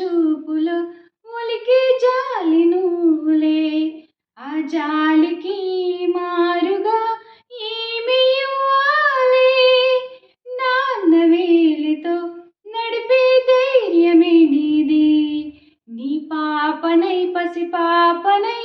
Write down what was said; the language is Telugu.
చూపులో ఒలికే జాలి నువ్వులే. ఆ జాలికి మారుగా ఏమి ఇవ్వాలి? నాన్న వేలితో నడిపే ధైర్యమే నీది. నీ పాపనై పసి పాపనై